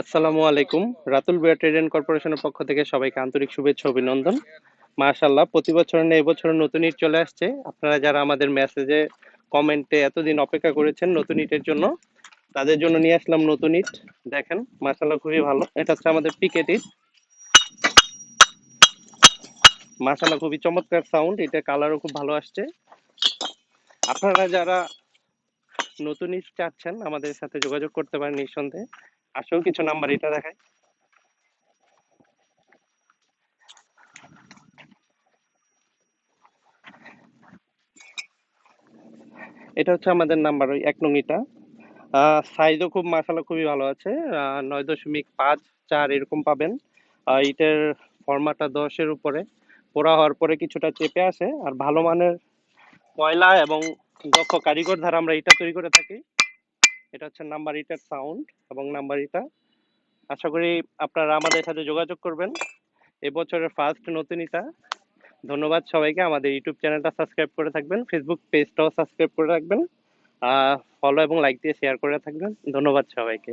আসসালামু আলাইকুম। রাতুল বিয়া ট্রেড এন্ড কর্পোরেশনের পক্ষ থেকে সবাইকে আন্তরিক শুভেচ্ছা অভিনন্দন। মাশাল্লাহ প্রতি বছর নেই এবছর নতুন ইট চলে আসছে। আপনারা যারা আমাদের মেসেজে কমেন্টে এতদিন অপেক্ষা করেছেন নতুন ইটের জন্য, তাদের জন্য নিয়ে আসলাম নতুন ইট। দেখেন মাশাল্লাহ খুবই ভালো। এটা হচ্ছে আমাদের পিকেট ইট। মাশাল্লাহ খুবই চমৎকার সাউন্ড এটা কালারও খুব ভালো আসছে। আপনারা যারা নতুন চাচ্ছেন, আমাদের সাথে যোগাযোগ করতে পারেন নিঃসন্দেহে। আসেও কিছু নাম্বার এটা দেখায় এটা হচ্ছে আমাদের নাম্বার ওই এক নং ইটা সাইজও খুব মাসালা খুবই ভালো আছে। নয় দশমিক পাঁচ চার এরকম পাবেন। ইটের ফর্মাটা দশের উপরে। পোড়া হওয়ার পরে কিছুটা চেপে আসে। আর ভালো মানের কয়লা এবং দক্ষ কারিগর দ্বারা আমরা এটা তৈরি করে থাকি। এটা হচ্ছে নাম্বার ইটার সাউন্ড এবং নাম্বার ইটা। আশা করি আপনারা আমাদের সাথে যোগাযোগ করবেন। এবছরের ফার্স্ট নতুন ইটা। ধন্যবাদ সবাইকে। আমাদের ইউটিউব চ্যানেলটা সাবস্ক্রাইব করে থাকবেন। ফেসবুক পেজটাও সাবস্ক্রাইব করে রাখবেন। ফলো এবং লাইক দিয়ে শেয়ার করে থাকবেন ধন্যবাদ সবাইকে।